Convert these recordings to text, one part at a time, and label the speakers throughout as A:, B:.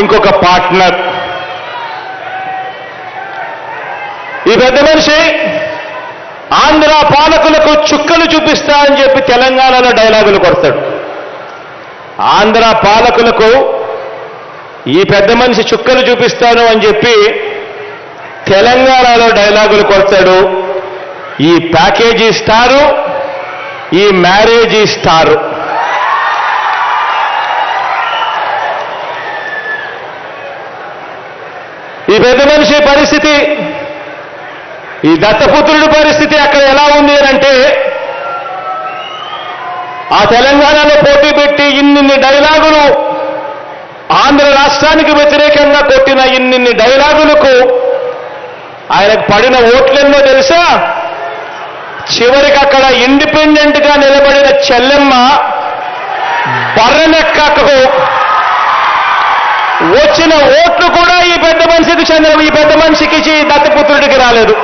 A: ఇంకొక పార్ట్నర్. ఈ పెద్ద మనిషి ఆంధ్ర పాలకులకు చుక్కలు చూపిస్తా అని చెప్పి తెలంగాణలో డైలాగులు కొడతాడు. ఆంధ్ర పాలకులకు ఈ పెద్ద మనిషి చుక్కలు చూపిస్తాను అని చెప్పి తెలంగాణలో డైలాగులు కొడతాడు. ఈ ప్యాకేజీ స్టారు ఈ మ్యారేజీ స్టారు. ఈ పెద్ద మనిషి పరిస్థితి ఈ దత్తపుత్రుడి పరిస్థితి అక్కడ ఎలా ఉంది అంటే ఆ తెలంగాణలో పోటీ పెట్టి ఇన్నిన్ని డైలాగులు ఆంధ్ర రాష్ట్రానికి వ్యతిరేకంగా కొట్టిన ఇన్నిన్ని డైలాగులకు ఆయనకు పడిన ఓట్లెన్నో తెలుసా? చివరికి అక్కడ ఇండిపెండెంట్గా నిలబడిన చెల్లెమ్మ బర్రెనెక్కకు వచ్చిన ఓట్లు కూడా ఈ పెద్ద మనిషికి చెందిన ఈ పెద్ద మనిషికి దత్తపుత్రుడికి రాలేదు.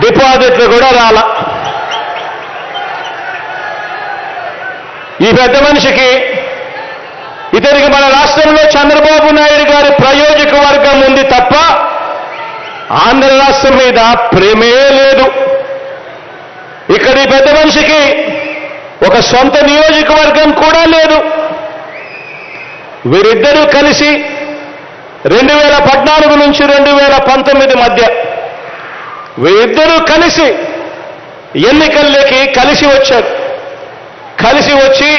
A: డిపాజిట్లు కూడా రాల. ఈ పెద్ద మనిషికి ఇతనికి మన రాష్ట్రంలో చంద్రబాబు నాయుడు గారి ప్రయోజక వర్గం ఉంది తప్ప ఆంధ్ర రాష్ట్రం మీద ప్రేమే లేదు. ఇక్కడ ఈ పెద్ద మనిషికి ఒక సొంత నియోజకవర్గం కూడా లేదు. వీరిద్దరూ కలిసి రెండు వేల పద్నాలుగు నుంచి రెండు వేల పంతొమ్మిది మధ్య వీరిద్దరూ కలిసి ఎన్నికల్లోకి కలిసి వచ్చారు. కలిసి వచ్చి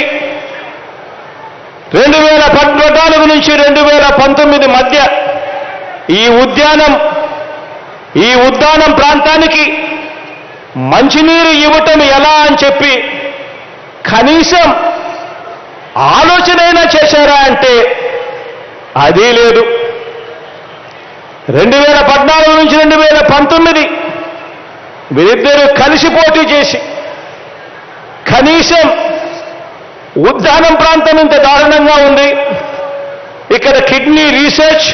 A: రెండు వేల పద్నాలుగు నుంచి రెండు వేల పంతొమ్మిది మధ్య ఈ ఉద్యానం ఈ ఉద్యానం ప్రాంతానికి మంచినీరు ఇవ్వటం ఎలా అని చెప్పి కనీసం ఆలోచనైనా చేశారా అంటే అది లేదు. రెండు వేల పద్నాలుగు నుంచి రెండు వేల పంతొమ్మిది వీరిద్దరూ కలిసి పోటీ చేసి కనీసం ఉద్యానం ప్రాంతం ఇంత దారుణంగా ఉంది. ఇక్కడ kidney research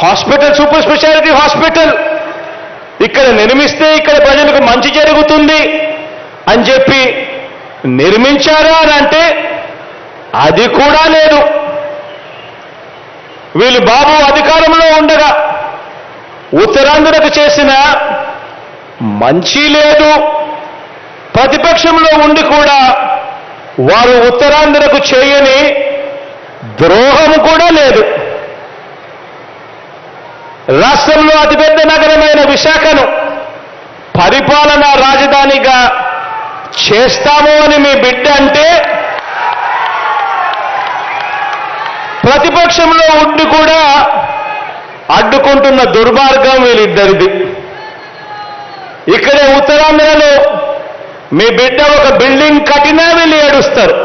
A: hospital super speciality hospital ఇక్కడ నిర్మిస్తే ఇక్కడ ప్రజలకు మంచి జరుగుతుంది అని చెప్పి నిర్మించారా అని అంటే అది కూడా లేదు. వీళ్ళు బాబు అధికారంలో ఉండగా ఉత్తరాంధ్రకు చేసిన మంచి లేదు. ప్రతిపక్షంలో ఉండి కూడా వారు ఉత్తరాంధ్రకు చేయని ద్రోహం కూడా లేదు. రాష్ట్రంలో అతిపెద్ద నగరమైన విశాఖను పరిపాలనా రాజధానిగా చేస్తాము అని మీ బిడ్డ అంటే ప్రతిపక్షంలో ఉండి కూడా అడ్డుకుంటున్న దుర్మార్గం వీళ్ళిద్దరిది. ఇక్కడే ఉత్తరాంధ్రలో మీ బిడ్డ ఒక బిల్డింగ్ కట్టినా వీళ్ళు ఏడుస్తారు.